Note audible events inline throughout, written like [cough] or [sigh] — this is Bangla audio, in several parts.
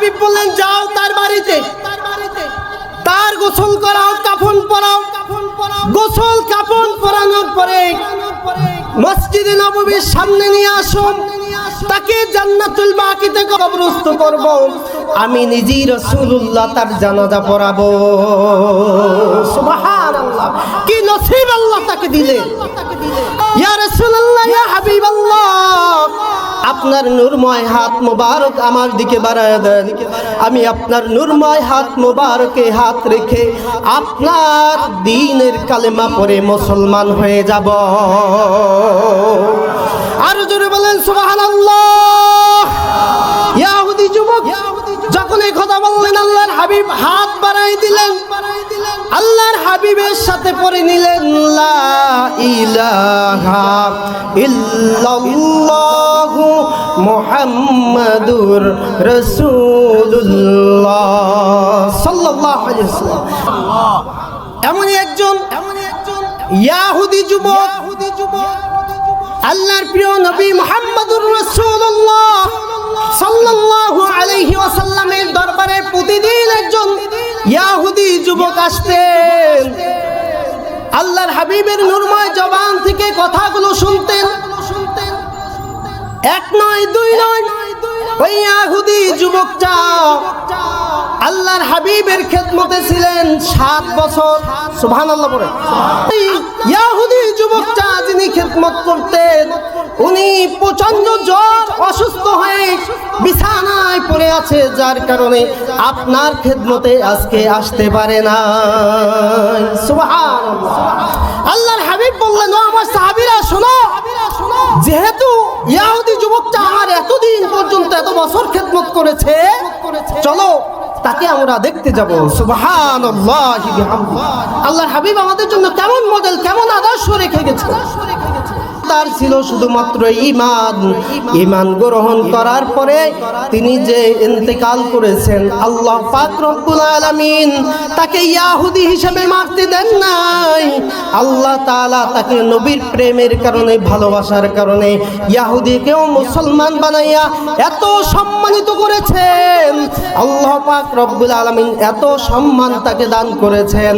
হাবিব বললেন, যাও তার বাড়িতে। তার গোসল করাও, কাফন পরাও। গোসল কাফন পরানোর পরে মসজিদে নববীর সামনে নিয়ে আসো। তাকে জান্নাতুল বাকিতে কবরস্থ করব। আমি নিজেই রাসূলুল্লাহ তার জানাজা পড়াবো। সুবহানাল্লাহ। কি নসিব আল্লাহ তাকে দিলেন ইয়া রাসূলুল্লাহ, ইয়া হাবিবাল্লাহ। আপনার নূরময় হাত মোবারক আমার দিকে বাড়ায় দেন। আমি আপনার নূরময় হাত মোবারকে হাত রেখে আপনার দিনের কালেমা পরে মুসলমান হয়ে যাব। আরও জোরে বলেন, সুবহানাল্লাহ। ইয়াহুদি যুবক যখন এই কথা বললেন, আল্লাহর হাবিব হাত বাড়াই দিলেন। আল্লাহর হাবিবের সাথে পড়ে নিলেন মুহাম্মাদুর আলাইহি ওয়াসাল্লাম। এমনই একজন এমনই একজন ইয়াহুদি যুবক, আল্লাহর প্রিয় নবী মুহাম্মদুর রাসূলুল্লাহ। সাল্লাল্লাহু আলাইহি ওয়াসাল্লামের দরবারে প্রতিদিন একজন ইয়াহুদি যুবক আসতেন। আল্লাহর হাবিবের জবান থেকে কথাগুলো শুনতেন। এক নয়, দুই নয়, ওই ইয়াহুদি যুবকটা আল্লাহর হাবিবের খেদমতে ছিলেন সাত বছর। সুবহানাল্লাহ বলে ইয়াহুদি যুবকটা যিনি খেদমত করতেন উনি প্রচণ্ড জ্বর, অসুস্থ হয়ে বিছানায় পড়ে আছে, যার কারণে আপনার খেদমতে আজকে আসতে পারে না। আল্লাহর হাবিব বললেন আমার সাহাবীরা, শোনো। যেহেতু ইয়াহুদি যুবকটা আমার এতদিন পর্যন্ত, এত বছর খেদমত করেছে, চলো তাকে আমরা দেখতে যাব। সুবহান আল্লাহর হাবিব আমাদের জন্য কেমন মডেল কেমন আদর্শ রেখে গেছে। তার ছিল শুধুমাত্র ইমান ইমান গ্রহণ করার পরে তিনি যে ইন্তেকাল করেছেন, আল্লাহ পাক রব্বুল আলামিন তাকে ইয়াহুদি হিসেবে মারতে দেন নাই। আল্লাহ তাআলা তাকে নবীর প্রেমের কারণে, ভালোবাসার কারণে ইয়াহুদিকেও মুসলমান বানাইয়া এত সম্মানিত করেছেন। আল্লাহ পাক রব্বুল আলামিন এত সম্মান তাকে দান করেছেন।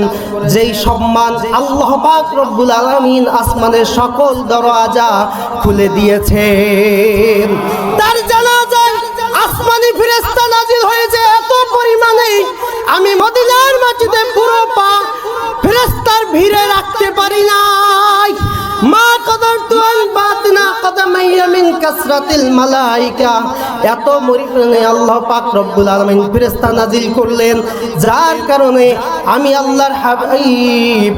যেই সম্মান আল্লাহ পাক রব্বুল আলামিন আসমানের সকল দরওয়াজা খুলে দিয়েছেন তার জানাজায় আসমানি ফেরেশতা নাজিল হয়েছে। এত পরিমাণে আমি মদিনার মাটিতে পুরো পা ফেরেশতার ভিড়ে রাখতে পারি নাই। মা কদর তুয়াল বাতিনা কদমাইয়া মিন কাসরাতিল মালাইকা। এত পরিমাণে আল্লাহ পাক রব্বুল আলামিন ফেরেশতা নাজিল করলেন। যার কারণে আমি আল্লাহর হাবিব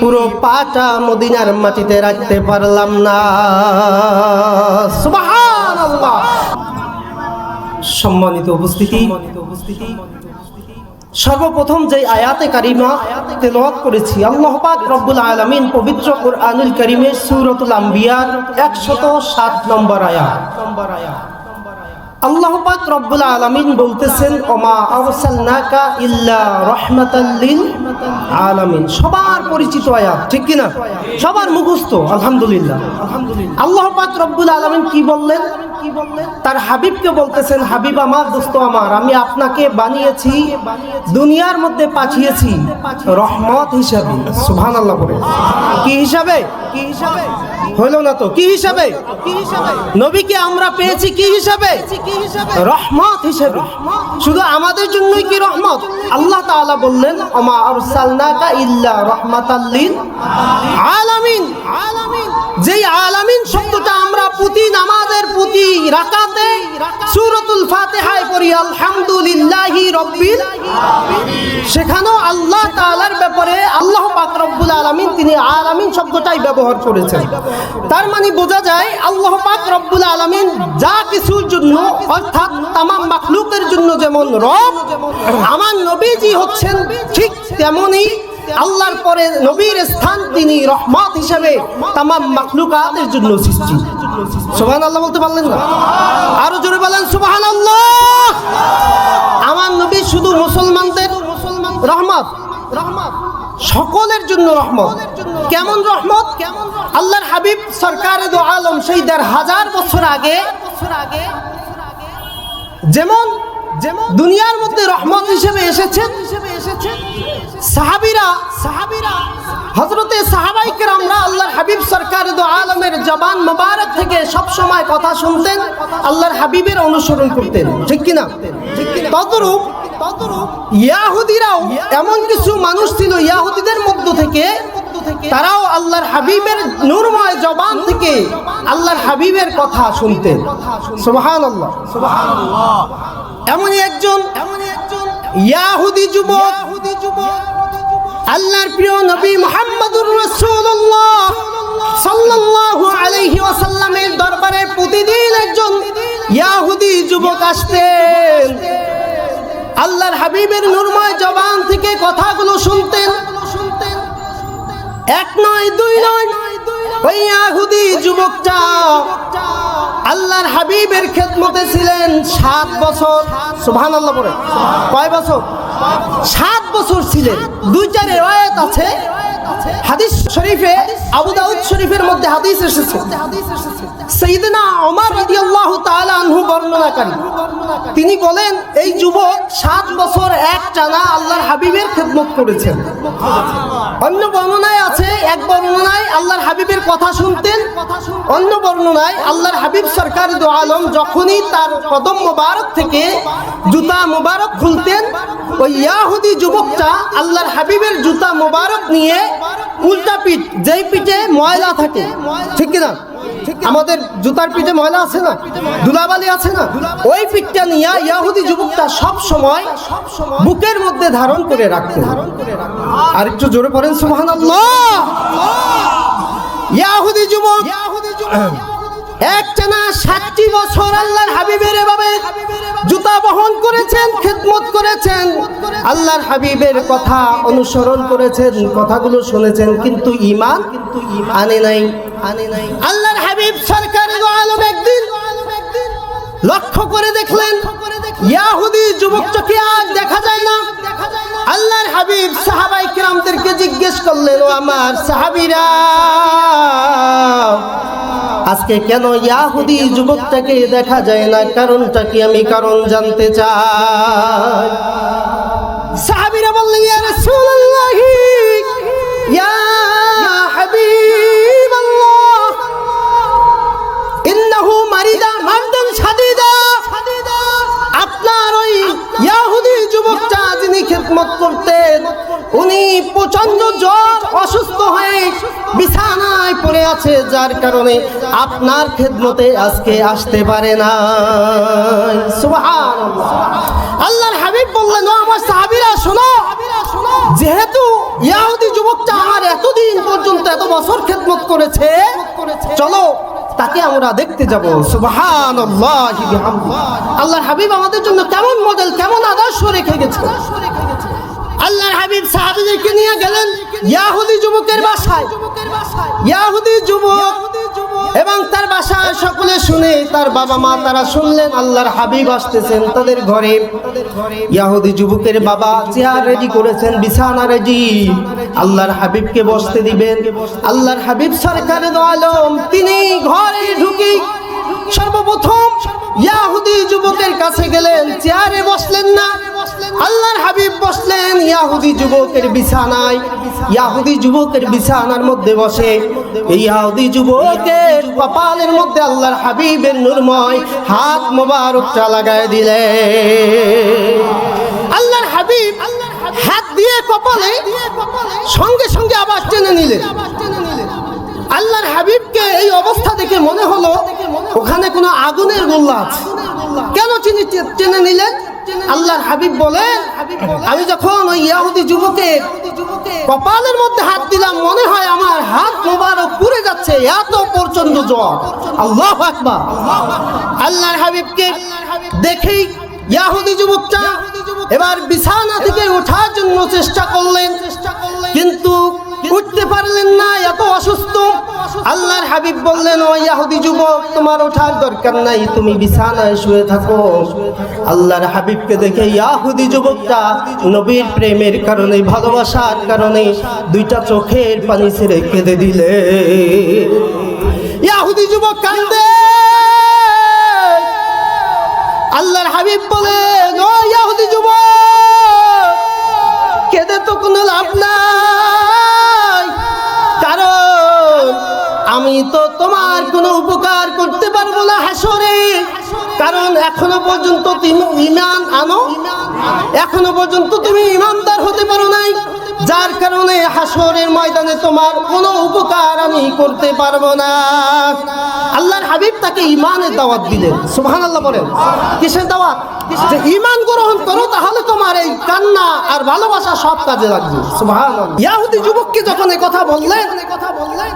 পুরো পাটা মদিনার মাটিতে রাখতে পারলাম না। সম্মানিত উপস্থিতি। সর্বপ্রথম যে আয়াতে কারিমা তেলাওয়াত করেছি, আল্লাহ পাক রব্বুল আলামিন পবিত্র কুরআনুল কারীমের সূরাতুল আম্বিয়ার 107 নম্বর আয়াত। আল্লাহ পাক রব্বুল আলামিন বলতেছেন, ওমা আরসালনাকা ইল্লা রাহমাতাল লিল আলামিন। সবার পরিচিত আয়াত, ঠিক কি না সবার মুখস্থ আলহামদুলিল্লাহ আলহামদুলিল্লাহ। আল্লাহ পাক রব্বুল আলামিন কি বললেন? তার হাবিবকে বলতেছেন, হাবিব আমার দোস্ত আমার, আমি আপনাকে বানিয়েছি, দুনিয়ার মধ্যে পাঠিয়েছি রহমত হিসাবে। সুবহানাল্লাহ বলে। কি হিসাবে? কি হিসাবে? হইল না তো। কি হিসাবে? নবীকে আমরা পেয়েছি কি হিসাবে? রহমত হিসেবে। শুধু আমাদের জন্যই কি রহমত? আল্লাহ তাআলা বললেন আমা আরসালনাকা ইল্লা আলামিন আলামিন। যেই আলামিন শব্দটা আমরা প্রতি নামাজের রাকাতে সূরাতুল ফাতিহায় পড়ি, আলহামদুলিল্লাহি রাব্বিল সেখানেও আল্লাহ তাআলার ব্যাপারে আল্লাহ পাক রব্বুল আলামিন, তিনি আলামিন শব্দটাই ব্যবহার করেছেন। তার মানে বোঝা যায়, আল্লাহ পাক রব্বুল আলামিন যা কিছুর জন্য, অর্থাৎ তামাম মাখলুকের জন্য যেমন রব, আমার নবীজি হচ্ছেন ঠিক তেমনি আল্লাহর পরে নবীর স্থান তিনি রহমত হিসাবে তামাম মাখলুকাতের জন্য সৃষ্টি। সুবহান আল্লাহ বলতে পারলেন না? আরও জোরে বলেন সুবহান আল্লাহ আমার নবী শুধু মুসলমানদের রহমত রহমত সকলের জন্য রহমত। কেমন রহমত? আল্লাহর হাবিব সরকার আলম সেই দেড় হাজার বছর আগে, যেমন দুনিয়ার মধ্যে রহমত হিসেবে এসেছেন সাহাবিরা সাহাবিরা হজরতে সাহাবাই কেরামরা আল্লাহর হাবিব সরকার দো আলমের জবান মোবারক থেকে সব সময় কথা শুনতেন আল্লাহর হাবিবের অনুসরণ করতেন। ঠিক কিনা? তদরূপ ইয়াহুদিরাও এমন কিছু মানুষ ছিল ইয়াহুদিদের মধ্য থেকে তারাও আল্লাহর হাবিবের নূরময় জবান থেকে আল্লাহর হাবিবের কথা শুনতেন। সুবহান আল্লাহ এমনই একজন ইয়াহুদি যুবক, আল্লাহর প্রিয় নবী মুহাম্মদুর রাসূলুল্লাহ সাল্লাল্লাহু আলাইহি ওয়াসাল্লামের দরবারে প্রতিদিন একজন ইয়াহুদি যুবক আসতেন আল্লাহর হাবিবের নূরময় জবান থেকে কথাগুলো শুনতেন। এক নয়, দুই নয়, ওই ইয়াহুদি যুবকটা আল্লাহর হাবিবের খেদমতে ছিলেন সাত বছর। সুহান আল্লাহ পরে কয় বছর? সাত বছর ছিলেন। দুই চার রেওয়ায়ত আছে। হাদিস শরীফে, আবু দাউদ শরীফের মধ্যে হাদিস এসেছে। সাইয়েদনা ওমর রাদিয়াল্লাহু তাআলা আনহু বর্ণনাকারী। তিনি বলেন, এই যুবক সাত বছর এক টানা আল্লাহর হাবিবের খেদমত করেছেন। অন্য বর্ণনায় আছে, এক বর্ণনায় আল্লাহর হাবিবের কথা শুনতেন, অন্য বর্ণনায় আল্লাহর হাবিব সরকার দো আলম যখনই তার কদম মোবারক থেকে জুতা মোবারক খুলতেন, ওই ইয়াহুদি যুবকটা আল্লাহর হাবিবের জুতা মোবারক নিয়ে উল্টা পিঠ, যেই পিঠে ময়লা থাকে, ঠিক কিনা? আমাদের জুতার পিঠে ময়লা আছে না? ধুলাবালি আছে না? ওই পিঠটা নিয়ে ইয়াহুদি যুবকটা সব সময় বুকের মধ্যে ধারণ করে রাখতেন। আর একটু জোরে পড়েন সুবহানাল্লাহ। ইয়াহুদি যুবক [clears throat] একটানা ষাটটি বছর আল্লাহর হাবিবের এভাবে জুতা বহন করেছেন খেদমত করেছেন। আল্লাহর হাবিবের কথা অনুসরণ করেছেন কথাগুলো শুনেছেন কিন্তু ইমান কিন্তু আনে নাই। আল্লাহর হাবিব সরকার আলম একদিন লক্ষ্য করে দেখলেন, ইয়াহুদি যুবকটাকে আজ দেখা যায় না। আল্লাহর হাবিব সাহাবাই কিরামদেরকে জিজ্ঞেস করলেন আমার সাহাবিরা, আজকে কেন ইয়াহুদি যুবকটাকে দেখা যায় না? কারণটা কি আমি কারণ জানতে চাই? সাহাবিরা বললেন, ইয়া খেদমত করতেন উনি প্রচণ্ড জ্বর, অসুস্থ হয়ে বিছানায় পড়ে আছে, যার কারণে আপনার খেদমতে আজকে আসতে পারে না। আল্লাহর হাবিব বললেন আমার সাহাবীরা, শোনো। যেহেতু ইয়াহুদি যুবকটা আমার এতদিন পর্যন্ত, এত বছর খেদমত করেছে, চলো তাকে আমরা দেখতে যাব। সুবহান আল্লাহ হাবিব আমাদের জন্য কেমন মডেল কেমন আদর্শ রেখে গেছে আল্লাহর হাবিব সাহাবীদেরকে নিয়ে গেলেন ইয়াহুদি যুবকের বাসায়। ইয়াহুদি যুবক এবং তার বাসায় সকলে শুনে তার বাবা মা তারা শুনলেন আল্লাহর হাবিব আসতেছেন তাদের ঘরে। ইয়াহুদি যুবকের বাবা চেয়ার রেডি করেছেন, বিছানা রেডি। আল্লাহর হাবিবকে বসতে দিবেন। আল্লাহর হাবিব সরকার আলম, তিনি ঘরে ঢুকি সর্বপ্রথম ইয়াহুদি যুবকের কাছে গেলেন। চেয়ারে বসলেন না। আল্লাহর হাবিব বসলেন, ইয়াহুদি যুবকের বিছানায়। ইয়াহুদি যুবকের বিছানার মধ্যে বসে। ইয়াহুদি যুবকের কপালের মধ্যে আল্লাহর হাবিবের নূরময় হাত মোবারকটা লাগায় দিলে। আল্লাহর হাবিব হাত দিয়ে কপালে সঙ্গে সঙ্গে আবার টেনে নিলেন। আল্লাহর হাবিবকে এই অবস্থা দেখে মনে হলো, ওখানে কোনো আগুনের গোল্লা আছে। কেন চিনি টেনে নিলেন? আল্লাহর হাবিব বলেন আমি যখন ওই ইয়াহুদি যুবকের কপালের মধ্যে হাত দিলাম মনে হয় আমার হাত মোবারক পুড়ে যাচ্ছে এত প্রচণ্ড জ্বর। আল্লাহ আকবার। আল্লাহর হাবিবকে দেখেই ইয়াহুদি যুবকটা এবার বিছানা থেকে ওঠার জন্য চেষ্টা করলেন কিন্তু উঠতে পারলেন না এত অসুস্থ। আল্লাহর হাবিব বললেন ও ইয়াহুদি যুবক, তোমার ওঠার দরকার নাই, তুমি বিছানায় শুয়ে থাকো। আল্লাহর হাবিবকে দেখে ইয়াহুদি যুবকটা নবীর প্রেমের কারণে, ভালোবাসার কারণে দুইটা চোখের পানি ছেড়ে কেঁদে দিলে। ইয়াহুদি যুবক কান্দে। আল্লাহর হাবিব বলে, ও ইয়াহুদি যুবক, কেঁদে তো কোনো লাভ নাই। আমি তো তোমার কোনো উপকার করতে পারব না হাসরে। কারণ এখনও পর্যন্ত তুমি ইমান আনো। এখনও পর্যন্ত তুমি ইমানদার হতে পারো নাই। যার কারণে হাসরের ময়দানে তোমার কোনো উপকার আমি করতে পারব না। আল্লাহর হাবিব তাকে ইমানের দাওয়াত দিলেন। সুবহান আল্লাহ বলেন। কিসের দাওয়াত? যে ইমান গ্রহণ করো তাহলে তোমার এই কান্না আর ভালোবাসা সব কাজে লাগবে। সুহান ইয়াহুদি যুবককে যখন কথা বললেন কথা বললেন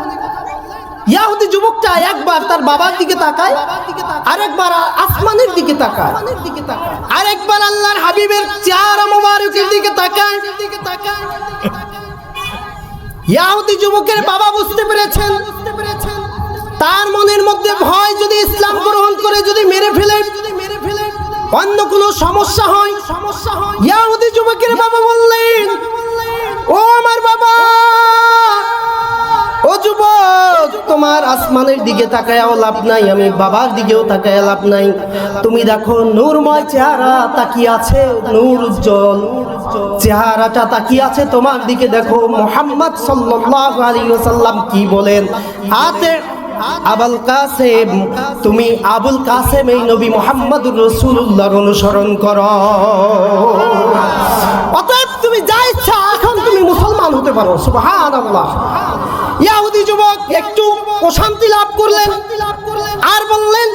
ইয়াহুদি যুবকটা একবার তার বাবার দিকে তাকায়, আরেকবার আসমানের দিকে তাকায়, আরেকবার আল্লাহর হাবিবের চেহারা মোবারকের দিকে তাকায়। ইয়াহুদি যুবকের বাবা বুঝতে পেরেছেন, তার মনের মধ্যে ভয় যদি ইসলাম গ্রহণ করে, যদি মেরে ফেলে, অন্য কোনো সমস্যা হয় সমস্যা হয় ইয়াহুদি যুবকের বাবা বললেন, ও আমার বাবা ও যুবক, তোমার আসমানের দিকে তাকায়াও লাভ নাই, আমি বাবার দিকেও তাকায় লাভ নাই। তুমি দেখো নূরময় চেহারা তাকিয়ে আছে নূর উজ্জ্বল। চেহারাটা তাকিয়ে আছে তোমার দিকে, দেখো মোহাম্মদ সাল্লাল্লাহু আলাইহি ওয়াসাল্লাম কি বলেন? হাতে আবুল কাসেম, তুমি আবুল কাসেম, এই নবী মোহাম্মদুর রাসূলুল্লাহর অনুসরণ করো। অতএব তুমি যা ইচ্ছা এখন তুমি মুসলমান হতে পারো, সুবহানাল্লাহ। ইয়াহুদি যুবক একটু প্রশান্তি লাভ করলেন। আর বললেন,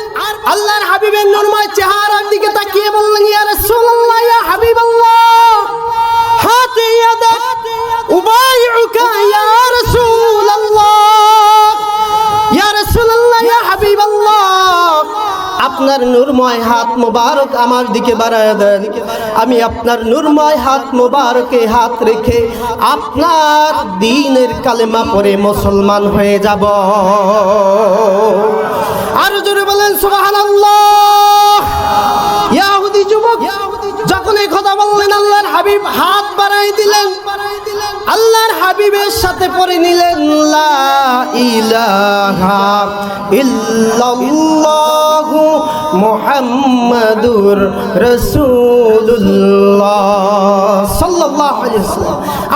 আল্লাহর হাবিবের নরমায় চেহারার দিকে তাকিয়ে বললেন, ইয়া রাসূলুল্লাহ, ইয়া হাবিবাল্লাহ ইয়া ইয়া ইয়া হাবিবাল্লাহ, আপনার নূরময় হাত মোবারক আমার দিকে বাড়ায় দেন। আমি আপনার নুরময় হাত মোবারকে হাত রেখে আপনার দিনের কালেমা পরে মুসলমান হয়ে যাব। আরও জোরে বলেন ইয়াহুদি যুবক যখন এই কথা বললেন, আল্লাহর হাবিব হাত বাড়াই দিলেন। আল্লাহর হাবিবের সাথে পরে নিলেন ইলাহা মুহাম্মাদুর ওয়াসাল্লাম।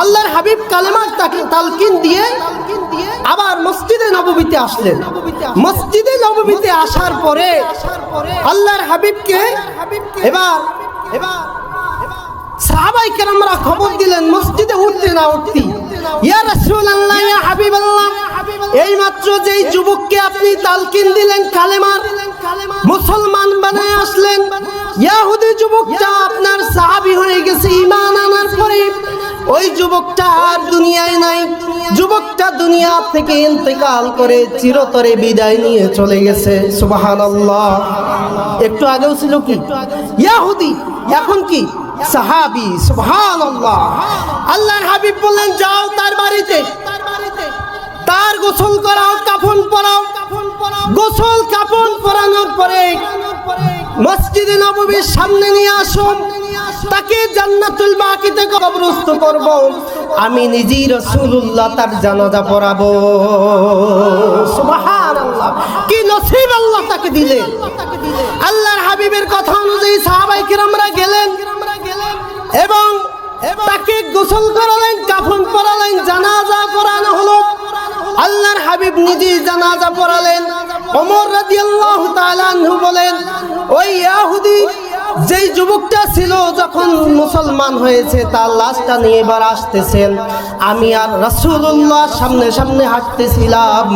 আল্লাহর হাবিব কালেমার তাকে তালকিন দিয়ে আবার মসজিদে নববীতে আসলেন। মসজিদে নববীতে আসার পরে আল্লাহর হাবিবকে এবার এবার সাহাবাই কেরামরা খবর দিলেন, মসজিদে উঠতে না উঠতি ইয়া এই মাত্র যেই যুবককে আপনি তালকিন দিলেন কালেমার, মুসলমান বানায় আসলেন। ইয়াহুদি যুবকটা আপনার সাহাবী হয়ে গেছে, ঈমান আনার পরে। ওই যুবকটা আর দুনিয়ায় নাই। যুবকটা দুনিয়া থেকে ইন্তেকাল করে চিরতরে বিদায় নিয়ে চলে গেছে। সুবহানাল্লাহ। একটু আগেও ছিল কি? ইয়াহুদি, এখন কি? সাহাবি, সুবহানাল্লাহ। আল্লাহর হাবিব বললেন, যাও তার বাড়িতে। তার গোসল করাও, কাফন পরাও। গোসল কাফন পরানোর পরে মসজিদে নববীর সামনে নিয়ে আসুন তাকে জান্নাতুল বাকিতে কবরস্থ করব। আমি নিজেই রাসূলুল্লাহ, তার জানাজা পড়াবো। সুবহানাল্লাহ। কি নসিব আল্লাহ তাকে দিলেন আল্লাহর হাবিবের কথা অনুযায়ী সাহাবাই কিরামরা গেলেন। এবং তাকে গোসল করালেন কাফন পরালেন জানাজা পড়ানো হলো। আল্লাহর হাবিব নিজে জানাজা পড়ালেন। অমর তাআলা আনহু বলেন, ওই ইহুদি যেই যুবকটা ছিল যখন মুসলমান হয়েছে, তার লাশটা নিয়ে এবার আসতেছেন। আমি আর রাসূলুল্লাহ সামনে সামনে হাঁটতেছিলাম।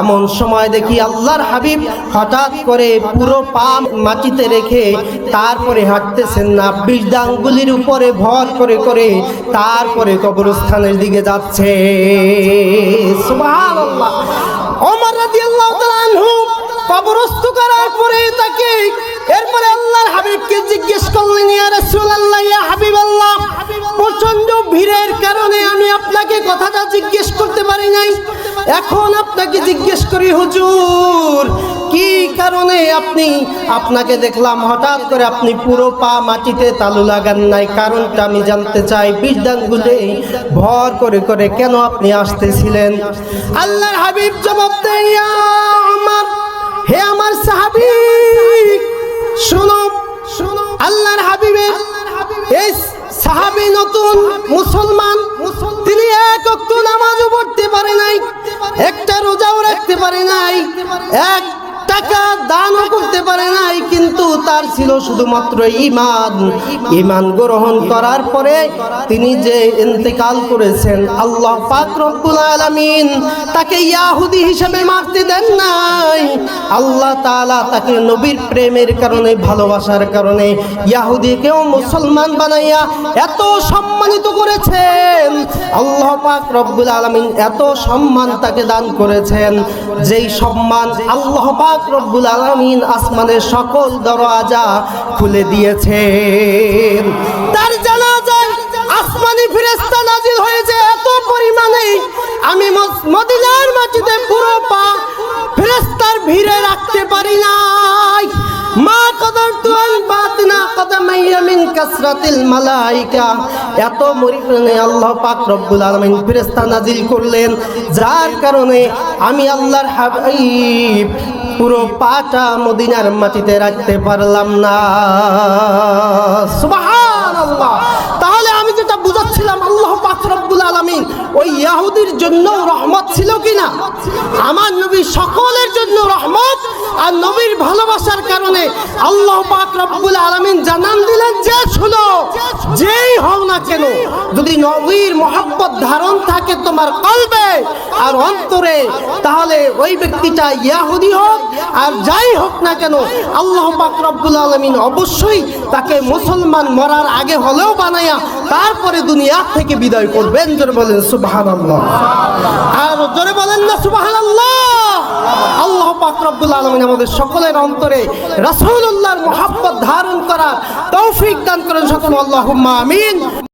এমন সময় দেখি আল্লাহর হাবিব হঠাৎ করে পুরো পা মাটিতে রেখে তারপরে হাঁটতেছেন না বীরদাঙ্গুলির উপরে ভর করে করে তারপরে কবরস্থানের দিকে যাচ্ছে। কবরস্থ করার পরে তাকে এরপরে আল্লাহর হাবিবকে জিজ্ঞেস করলেন, ইয়া রাসূলুল্লাহ, ইয়া হাবিবাল্লাহ প্রচণ্ড ভিড়ের কারণে আমি আপনাকে কথাটা জিজ্ঞেস করতে পারি নাই। এখন আপনাকে জিজ্ঞেস করি, হুজুর, কি কারণে আপনি আপনাকে দেখলাম হঠাৎ করে আপনি পুরো পা মাটিতে তালু লাগান নাই? কারণটা আমি জানতে চাই বিদ্যানগুলো ভর করে করে কেন আপনি আসতেছিলেন? আল্লাহর হাবিব জবাব দেয় সাহাবী নতুন মুসলমান, তিনি এক অক্ত নামাজও পড়তে পারে নাই, একটা রোজাও রাখতে পারে নাই, এক টাকা দানও করতে পারে নাই, কিন্তু তার ছিল শুধুমাত্র ইমান ইমান গ্রহণ করার পরে তিনি যে ইন্তেকাল করেছেন, আল্লাহ রব্বুল আলামিন তাকে ইয়াহুদি হিসেবে মারতে দেন নাই। আল্লাহ তাআলা তাকে নবীর প্রেমের কারণে, ভালোবাসার কারণে ইয়াহুদিকেও মুসলমান বানাইয়া এত সম্মানিত করেছেন। আল্লাহ পাক রব্বুল আলামিন এত সম্মান তাকে দান করেছেন, যেই সম্মান আল্লাহ পাক রব্বুল আলামিন আসমানের সকল দরওয়াজা খুলে দিয়েছে তার জানাজায় আসমানি ফেরেশতা নাজিল হয়েছে এত পরিমাণে। আমি মদিনার মাটিতে পুরো পা ফেরেশতার ভিড়ে রাখতে পারি না মা কদর তুয়াল এত আল্লাহ করলেন। যার কারণে আমি আল্লাহর পুরো পাটা মদিনার মাটিতে রাখতে পারলাম না। সুবহানাল্লাহ তাহলে আমি যেটা বুঝাচ্ছিলাম আল্লাহ পাক রব্বুল আলামিন ওই ইয়াহুদির জন্য রহমত ছিল কিনা? আমার নবী সকলের জন্য রহমত আর নবীর ভালোবাসার কারণে আল্লাহ পাক রব্বুল আলামিন জানান দিলেন যে, শুনো না কেন? যদি নবীর মহব্বত ধারণ থাকে তোমার কলবে আর অন্তরে, তাহলে ওই ব্যক্তিটা ইয়াহুদি হোক আর যাই হোক না কেন, আল্লাহ পাক রব্বুল আলামিন অবশ্যই তাকে মুসলমান মরার আগে হলেও বানায়া তারপরে দুনিয়া থেকে বিদায় করবেন। জোরে বলেন, সুবহানাল্লাহ। আর জোরে বলেন না, সুবহানাল্লাহ। আল্লাহ পাক রব্বুল আলামিন আমাদের সকলের অন্তরে রাসূলুল্লাহর মহব্বত ধারণ করা তৌফিক দান করেন সকল। আল্লাহুম্মা আমিন।